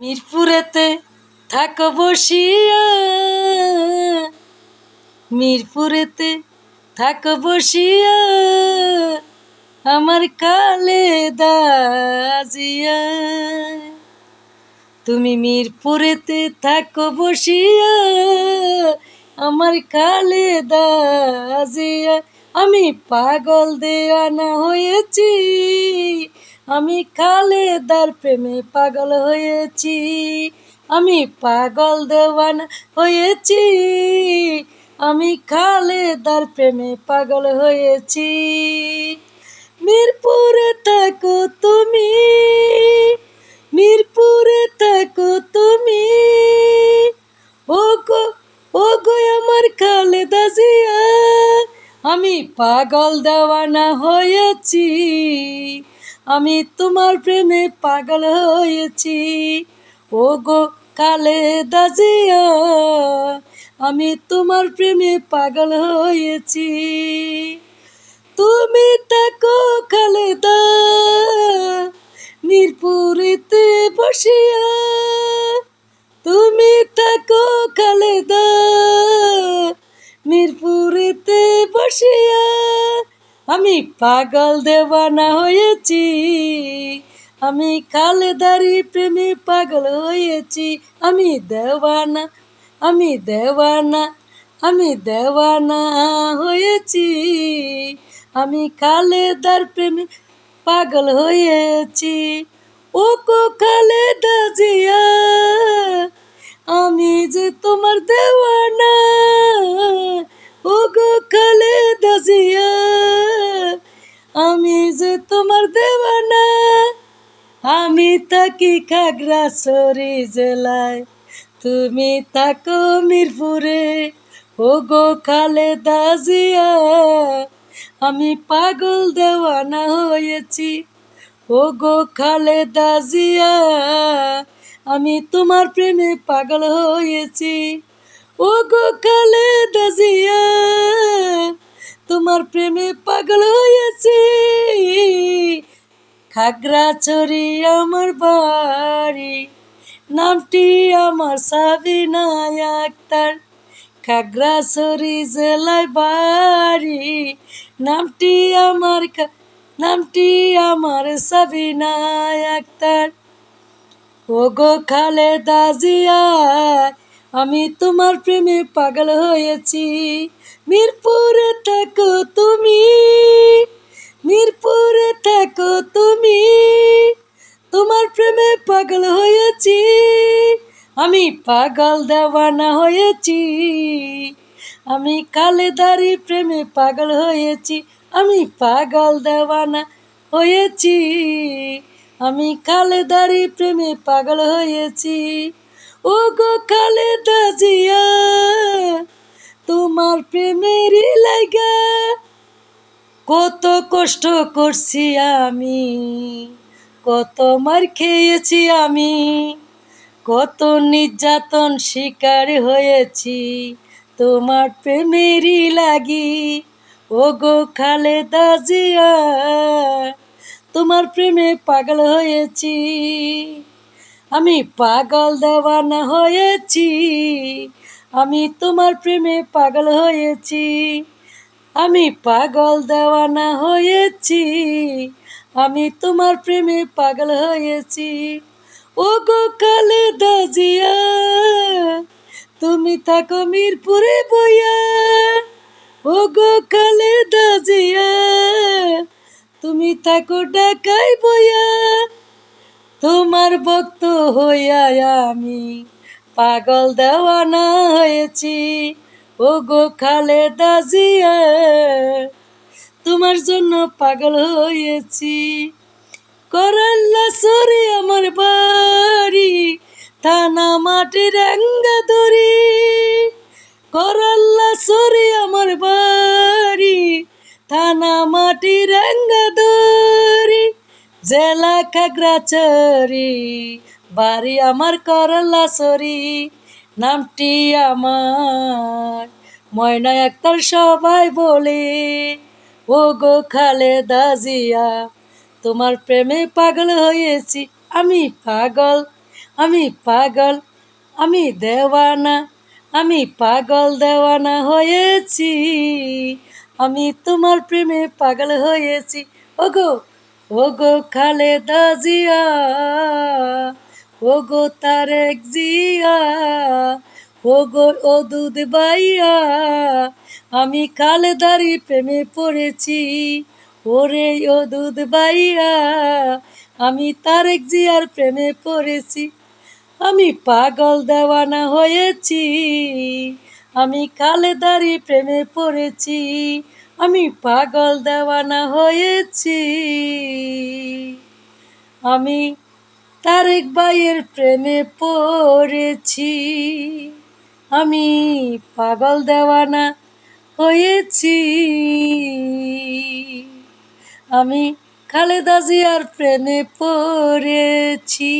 মিরপুরেতে থাকো বসিয়া। মিরপুরেতে থাকো বসিয়া। আমার কালে দাজিয়া। তুমি মিরপুরেতে থাকো বসিয়া। আমার কালে দাজিয়া। আমি পাগল দেওয়ানা হয়েছি। আমি খালেদার প্রেমে পাগল হয়েছি, আমি পাগল দেওয়ানা হয়েছি। আমি খালেদার প্রেমে পাগল হয়েছি। মিরপুরে থাকো তুমি, মিরপুরে থাকো তুমি। ও গো ও গো আমার খালেদা জিয়া আমি পাগল দেওয়ানা হয়েছি। আমি তোমার প্রেমে পাগল হয়েছি। ও গো কালে দাজিয়া আমি তোমার প্রেমে পাগল হয়েছি। আমি পাগল দেওয়ানা হয়েছি। আমি খালেদারি প্রেমে পাগল হয়েছি। আমি দেওয়ানা আমি দেওয়ানা আমি দেওয়ানা হয়েছি। আমি খালেদার প্রেমে পাগল হয়েছি। ও কো খালেদা জিয়া, আমি যে তোমার দেওয়ানা ও গো জিয়া আমি যে তোমার দেওয়ানা, আমি থাকি খাগড়াছড়ি জেলায়। তুমি থাকো মিরপুরে ও গো খালে দাজিয়া আমি পাগল দেওয়ানা হয়েছি ও গো খালে দাজিয়া আমি তোমার প্রেমে পাগল হয়েছি ও গো খালে জিয়া। তোমার প্রেমে পাগল হয়েছি। খাগড়াছড়ি আমার বাড়ি, নামটি আমার সাবিনা আক্তার। খাগড়াছড়ি জেলায় বাড়ি, নামটি আমার নামটি আমার সাবিনা আক্তার। ও গো খালেদা জিয়া আমি তোমার প্রেমে পাগল হয়েছি। মিরপুরে থাকো তুমি। মিরপুরে থাকো তুমি। তোমার প্রেমে পাগল হয়েছি। আমি পাগল দেওয়ানা হয়েছি। আমি কালেদারি প্রেমে পাগল হয়েছি। আমি পাগল দেওয়ানা হয়েছি। আমি খালেদারি প্রেমে পাগল হয়েছি। ও গো খালেদা জিয়া, তোমার প্রেমেরই লাগা কত কষ্ট করছি আমি, কত মার খেয়েছি আমি, কত নির্যাতন শিকার হয়েছি, তোমার প্রেমেরই লাগি। ও গো খালেদা জিয়া, তোমার প্রেমে পাগল হয়েছি। আমি পাগল দেওয়ানা হয়েছি। আমি তোমার প্রেমে পাগল হয়েছি। আমি পাগল দেওয়ানা হয়েছি। আমি তোমার প্রেমে পাগল হয়েছি। ও গো কালে দাজিয়া তুমি থাকো মিরপুরে বইয়া। ও গো কালে দাজিয়া তুমি থাকো ডাকাই বইয়া। তোমার ভক্ত হইয়া আমি পাগল দেওয়ানা হয়েছি। ও গো খালেদা জিয়া, তোমার জন্য পাগল হয়েছি। করাল্লা সরে আমার বাড়ি, থানা মাটির রাঙ্গা দড়ি করাল্লা সরে আমার বাড়ি, থানা মাটি রাঙ্গা জেলা খাগড়াছড়ি, বাড়ি আমার করলা সরি নামটি আমার। ময়না একটার সবাই বলে ও গো খালেদা জিয়া, তোমার প্রেমে পাগল হয়েছি, আমি পাগল আমি পাগল, আমি দেওয়ানা, আমি পাগল দেওয়ানা হয়েছি, আমি তোমার প্রেমে পাগল হয়েছি, ওগো ওগো খালেদা জিয়া, ওগো তারেক জিয়া, ওগো ও দুধ বাইয়া আমি খালেদারি প্রেমে পড়েছি। ওরে ও দুধ বাইয়া আমি তারেক জিয়ার প্রেমে পড়েছি। আমি পাগল দেওয়ানা হয়েছি। আমি খালেদারি প্রেমে পড়েছি। আমি পাগল দেওয়ানা হয়েছি। আমি তারেক ভাইয়ের প্রেমে পড়েছি। আমি পাগল দেওয়ানা হয়েছি। আমি খালেদা জিয়ার প্রেমে পড়েছি।